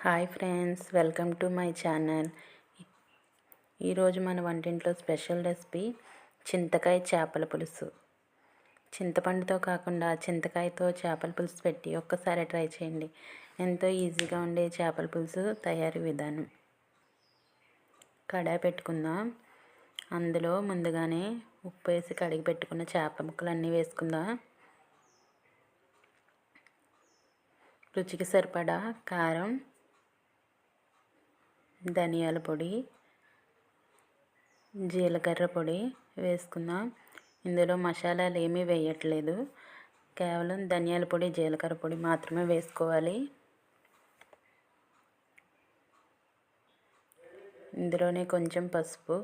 Hi friends welcome to my channel. ఈరోజు మన వంటింట్లో స్పెషల్ రెసిపీ చింతకాయ చేపల పులుసు. చింతపండుతో కాకుండా చింతకాయతో చేపల పులుసు పెట్టి ఒక్కసారి ట్రై చేయండి. ఎంతో ఈజీగా ఉండే చేపల పులుసు తయారీ విధానం. కడాయి పెట్టుకుందాం. అందులో ముందుగానే ఉప్పు వేసి కడిగి పెట్టుకున్న చేప ముక్కలు అన్నీ వేసుకుందాం. రుచికి సరిపడా కారం ధనియాల పొడి జీలకర్ర పొడి వేసుకుందాం. ఇందులో మసాలాలు ఏమీ వేయట్లేదు. కేవలం ధనియాల పొడి జీలకర్ర పొడి మాత్రమే వేసుకోవాలి. ఇందులోనే కొంచెం పసుపు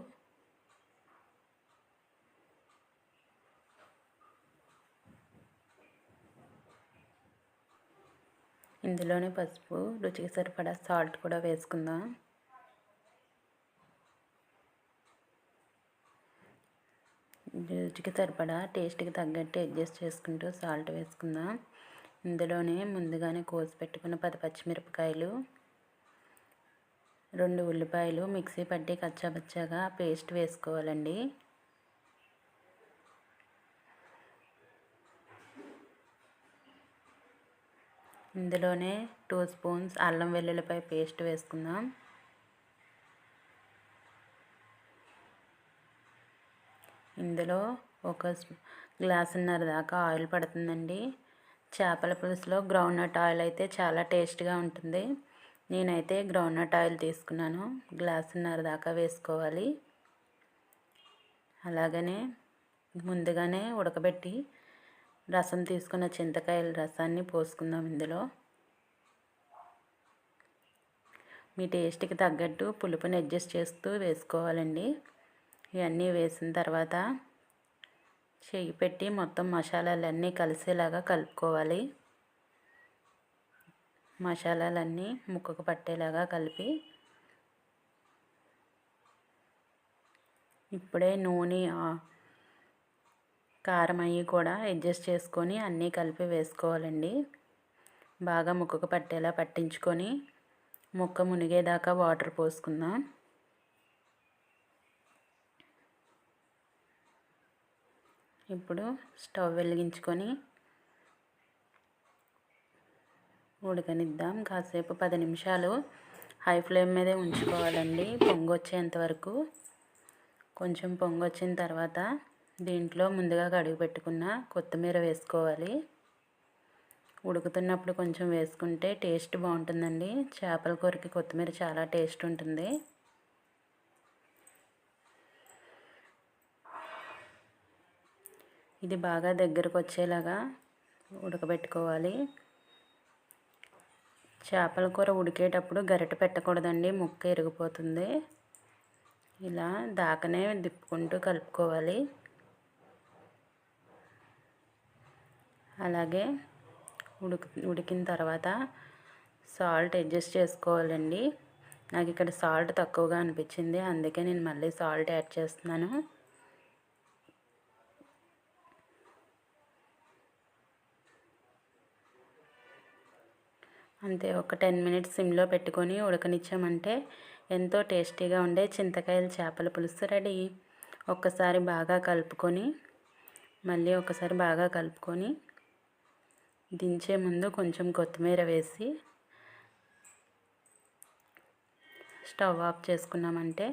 ఇందులోనే పసుపు రుచికి సరిపడా సాల్ట్ కూడా వేసుకుందాం. రుచికి సరిపడా టేస్ట్కి తగ్గట్టు అడ్జస్ట్ చేసుకుంటూ సాల్ట్ వేసుకుందాం. ఇందులోనే ముందుగానే కోసి పెట్టుకున్న పది పచ్చిమిరపకాయలు రెండు ఉల్లిపాయలు మిక్సీ పట్టి కచ్చాపచ్చాగా పేస్ట్ వేసుకోవాలండి. ఇందులోనే టూ స్పూన్స్ అల్లం వెల్లుల్లిపాయ పేస్ట్ వేసుకుందాం. ఇందులో ఒక గ్లాసున్నర దాకా ఆయిల్ పడుతుందండి. చేపల పులుసులో గ్రౌండ్నట్ ఆయిల్ అయితే చాలా టేస్ట్గా ఉంటుంది. నేనైతే గ్రౌండ్నట్ ఆయిల్ తీసుకున్నాను. గ్లాసున్నర దాకా వేసుకోవాలి. అలాగనే ముందుగానే ఉడకబెట్టి రసం తీసుకున్న చింతకాయల రసాన్ని పోసుకుందాం ఇందులో. మీ టేస్ట్కి తగ్గట్టు పులుపుని అడ్జస్ట్ చేస్తూ వేసుకోవాలండి. ఇవన్నీ వేసిన తర్వాత చెయ్యి పెట్టి మొత్తం మసాలాలన్నీ కలిసేలాగా కలుపుకోవాలి. మసాలాలన్నీ ముక్కకు పట్టేలాగా కలిపి ఇప్పుడే నూనె కారం అయ్యి కూడా అడ్జస్ట్ చేసుకొని అన్నీ కలిపి వేసుకోవాలండి. బాగా ముక్కకు పట్టేలా పట్టించుకొని ముక్క మునిగేదాకా వాటర్ పోసుకుందాం. ఇప్పుడు స్టవ్ వెలిగించుకొని ఉడకనిద్దాం. కాసేపు పది నిమిషాలు హై ఫ్లేమ్ మీదే ఉంచుకోవాలండి. పొంగొచ్చేంత వరకు. కొంచెం పొంగొచ్చిన తర్వాత దీంట్లో ముందుగా కడుగు పెట్టుకున్న కొత్తిమీర వేసుకోవాలి. ఉడుకుతున్నప్పుడు కొంచెం వేసుకుంటే టేస్ట్ బాగుంటుందండి. చేపల కూరకి కొత్తిమీర చాలా టేస్ట్ ఉంటుంది. ఇది బాగా దగ్గరకు వచ్చేలాగా ఉడకబెట్టుకోవాలి. చేపల కూర ఉడికేటప్పుడు గరిట పెట్టకూడదండి ముక్క ఇరిగిపోతుంది. ఇలా దాకనే దిప్పుకుంటూ కలుపుకోవాలి. అలాగే ఉడికి ఉడికిన తర్వాత సాల్ట్ అడ్జస్ట్ చేసుకోవాలండి. నాకు ఇక్కడ సాల్ట్ తక్కువగా అనిపించింది అందుకే నేను మళ్ళీ సాల్ట్ యాడ్ చేస్తున్నాను. అంతే ఒక టెన్ మినిట్స్ సిమ్లో పెట్టుకొని ఉడకనిచ్చామంటే ఎంతో టేస్టీగా ఉండే చింతకాయల చేపల పులుసు రెడీ. ఒక్కసారి బాగా కలుపుకొని మళ్ళీ ఒకసారి బాగా కలుపుకొని దించే ముందు కొంచెం కొత్తిమీర వేసి స్టవ్ ఆఫ్ చేసుకున్నామంటే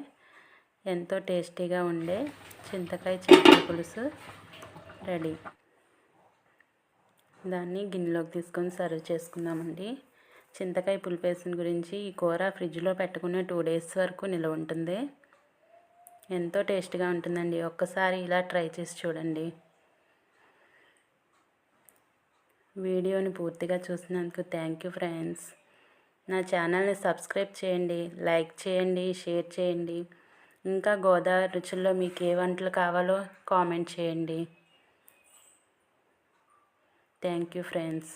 ఎంతో టేస్టీగా ఉండే చింతకాయ చేపల పులుసు రెడీ. దాన్ని గిన్నెలోకి తీసుకొని సర్వ్ చేసుకుందామండి. చింతకాయ పులిపేసిన గురించి ఈ కూర ఫ్రిడ్జ్లో పెట్టుకునే టూ డేస్ వరకు నిల్వ ఉంటుంది. ఎంతో టేస్ట్గా ఉంటుందండి. ఒక్కసారి ఇలా ట్రై చేసి చూడండి. వీడియోని పూర్తిగా చూసినందుకు థ్యాంక్ యూ ఫ్రెండ్స్. నా ఛానల్ని సబ్స్క్రైబ్ చేయండి లైక్ చేయండి షేర్ చేయండి. ఇంకా గోదావరి రుచుల్లో మీకు ఏ వంటలు కావాలో కామెంట్ చేయండి. Thank you friends.